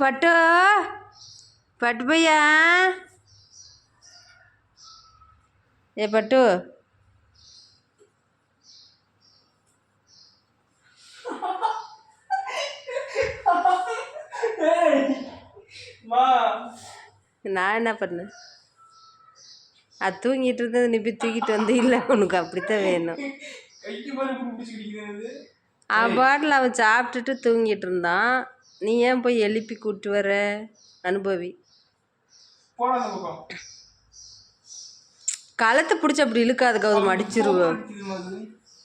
பட்டு. பட்டு பையா? ஏ பட்டு. நான் என்ன பண்ணேன்? அது தூங்கிட்டு இருந்தது நீ போய் தூக்கிட்டு வந்து இல்லை உனக்கு அப்படித்தான் வேணும். அவன் பாட்டில் அவன் சாப்பிட்டுட்டு தூங்கிட்டு இருந்தான். நீ ஏன் போய் எழுப்பி கூட்டு வர அனுபவி? கழுத்தை பிடிச்சி அப்படி இழுக்காது கௌதம் அடிச்சிருவோம்.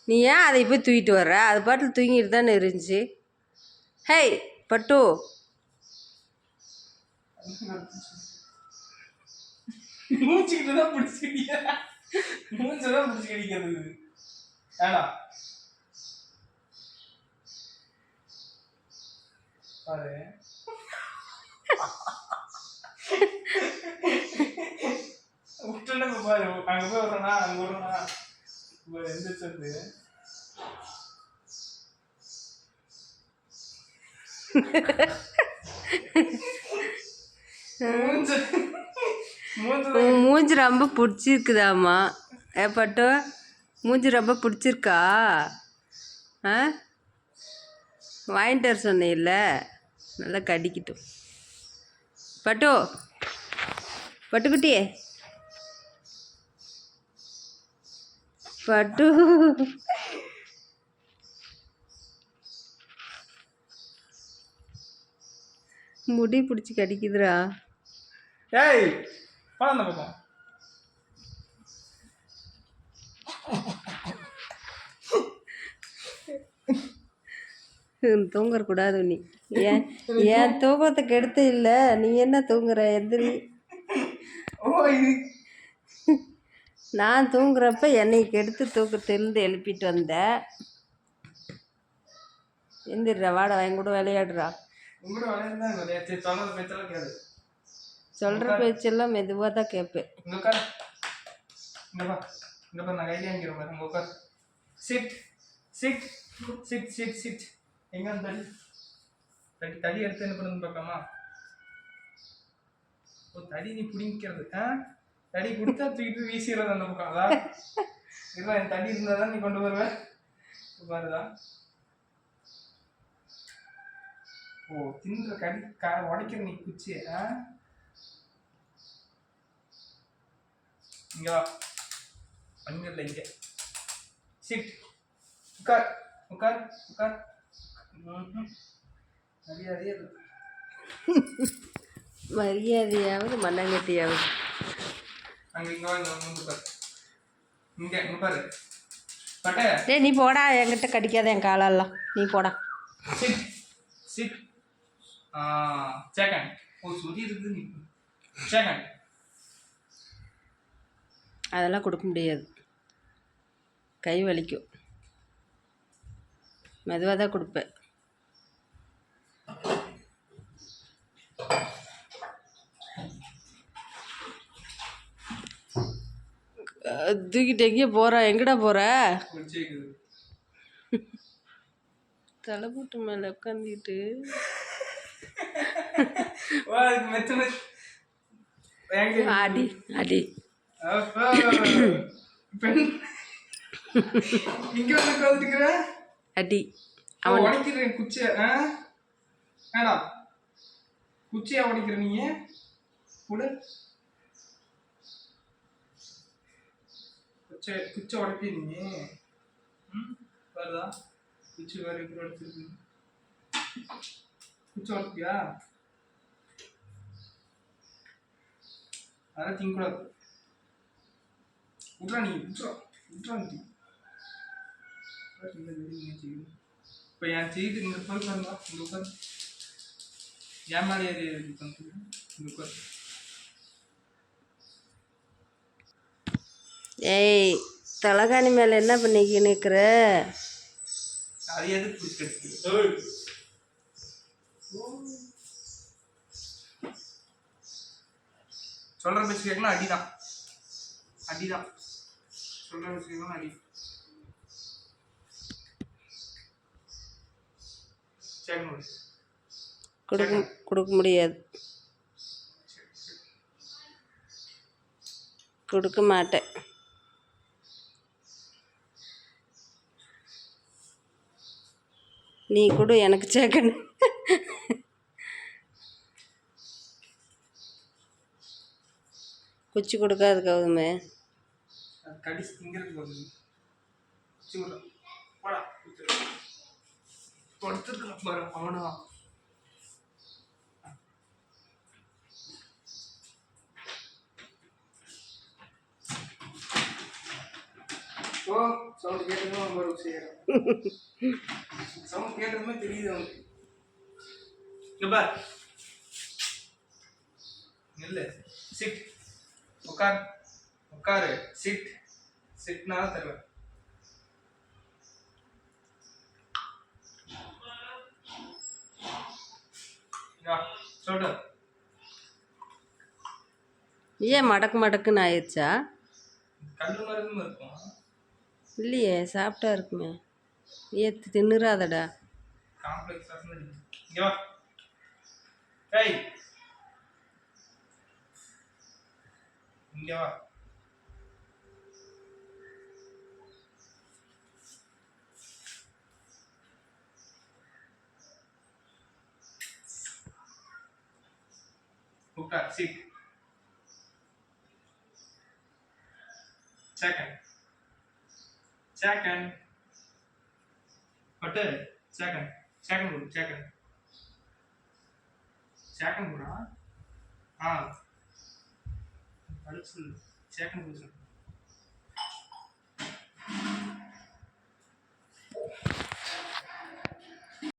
நீ ஏன் அதை போய் தூக்கிட்டு வர்ற அது பாட்டில் தூங்கிட்டு தானே இருந்துச்சு. ஹேய் பட்டு. மூச்சுக்கிட்டு தான் பிடிச்சி கிடைக்கிற மூச்சு தான் பிடிச்சி கிடைக்கிறது ஏடா. பாரு விட்டுட்டு இப்ப பாரு அங்க போய் விடுறனா அங்க விடுறனா பாரு எந்திரிச்சு வந்து மூஞ்சு ரொம்ப பிடிச்சிருக்குதாம்மா. ஏ பட்டு மூஞ்சி ரொம்ப பிடிச்சிருக்கா? ஆ? வாங்கிட்டு வர சொன்னேன்ல நல்லா கடிக்கட்டும். பட்டு பட்டுக்குட்டியே பட்டு. முடி பிடிச்சி கடிக்குதுடா. ஏய் போடா பக்கம். தூங்கக்கூடாது நீ. ஏன் ஏன் தூக்கத்தை கெடுத்து இல்லை? நீ என்ன தூங்குற? எந்திரி. நான் தூங்குறப்ப என்னை கெடுத்து தூக்கத்திலிருந்து எழுப்பிட்டு வந்த. எந்திரிடா வாடா என் கூட விளையாடுறா. சொல்கிற பேச்செல்லாம் மெதுவாக தான் கேட்பேன் sit sit sit sit sit எங்க அந்த தடி தடி தடி எடுத்து என்ன பண்ணுன்னு பார்க்கலாமா? ஓ தடி நீ பிடிக்கிறது ஆ? தடி கொடுத்தா தூக்கிட்டு வீசிடுறது அந்த பக்கம். அதான் இல்லை என் தடி இருந்தால் தான் நீ கொண்டு வருவ. இப்ப பாருதா ஓ தின்ற கடி க உடைக்கிற நீ குச்சி ஆ? இங்க வா. அங்க இல்லை இங்க. சிட் உட்கார் உட்கார் உட்கார் மரியாதையாவது மண்ணாங்கட்டியாவது. டேய் நீ போடா என்கிட்ட கடிக்காத என் காலெல்லாம். நீ போடா. அதெல்லாம் கொடுக்க முடியாது. கை வலிக்கும். மெதுவாக தான் கொடுப்பேன். தூக்கிட்டு எங்கேயோ போகிற எங்கடா போகிற தலைப்பூட்டு மேலே உட்காந்துக்கிட்டு அடி அடி. அடி. அவன் உடைக்கிறேன் குச்சிய. வேணாம் குச்சியா உடைக்கிற நீங்க கொடு குச்சை குச்சை உடைப்பி ம் வருதா? குச்சி வேற எப்படி உடைச்சிருக்கு. குச்சி உடைப்பியா? அதெல்லாம் திங்கக்கூடாது. விட்றா நீ விட்றா விட்றா நீ. இப்போ என் செய்தி இங்கே உட்காந்து பாருங்க இங்கே உட்காந்து என் மேலே ஏறி உட்காந்து இங்கே உட்காந்து ஏய் தலகாணி மேலே என்ன பண்ணிக்க நிற்கிற சொல்கிற பேச்சு கேட்கலாம் அடிதான். அடிதான். சொல்கிற பேச்சு கேட்கலாம் அடி. கொடுக்க கொடுக்க முடியாது. கொடுக்க மாட்டேன். நீ கொடு எனக்கு சேர்க்கணு குச்சி கொடுக்காது கௌதமே அது கடிச்சு திங்கிறதுக்கு வருது சூடு போடா கொடுத்துருக்கலாம் பாரு அவனா ஓ சவுண்ட் கேட்டதும் ஒரு செய்யறோம் சவுண்ட் கேட்டதுமே தெரியுது அவனுக்கு. இங்க பார். நில்லு சிட் உட்கார் உட்காரு சிட் சிட்னால தருவேன். சொல்லு ஏன் மடக்கு மடக்குன்னு ஆயிடுச்சா? கல் மருந்து இருக்கும். இல்லையே சாப்பிட்டா இருக்குமே. ஏத்து தின்னுறாதடா. காம்ப்ளெக்ஸ் பர்சனல் இங்க வா. ஏய் இங்க வா உட்கார் சிட் செகண்ட் செகண்ட் பட்டு செகண்ட் செகண்ட் கொடு